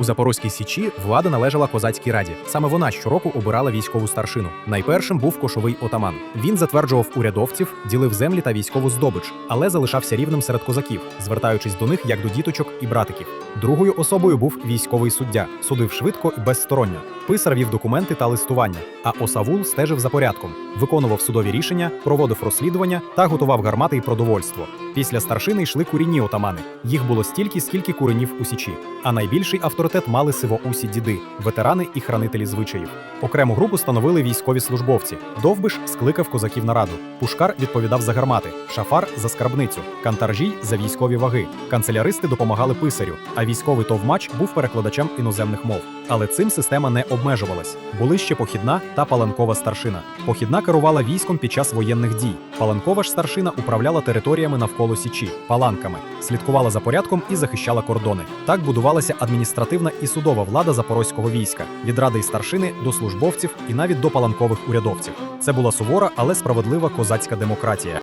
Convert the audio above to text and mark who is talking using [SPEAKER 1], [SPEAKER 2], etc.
[SPEAKER 1] У Запорозькій Січі влада належала козацькій раді. Саме вона щороку обирала військову старшину. Найпершим був кошовий отаман. Він затверджував урядовців, ділив землі та військову здобич, але залишався рівним серед козаків, звертаючись до них як до діточок і братиків. Другою особою був військовий суддя, судив швидко і безсторонньо. Писар вів документи та листування. А осавул стежив за порядком, виконував судові рішення, проводив розслідування та готував гармати і продовольство. Після старшини йшли курінні отамани. Їх було стільки, скільки куренів у січі. А найбільший авторитет мали сивоусі діди, ветерани і хранителі звичаїв. Окрему групу становили військові службовці. Довбиш скликав козаків на раду. Пушкар відповідав за гармати, шафар за скарбницю, кантаржій за військові ваги. Канцеляристи допомагали писарю, а військовий товмач був перекладачем іноземних мов. Але цим система не обмежувалась. Були ще похідна та паланкова старшина. Похідна керувала військом під час воєнних дій. Паланкова ж старшина управляла територіями навколо січі, паланками, слідкувала за порядком і захищала кордони. Так будувалася адміністративна і судова влада запорозького війська від ради й старшини до службовців і навіть до паланкових урядовців. Це була сувора, але справедлива козацька демократія.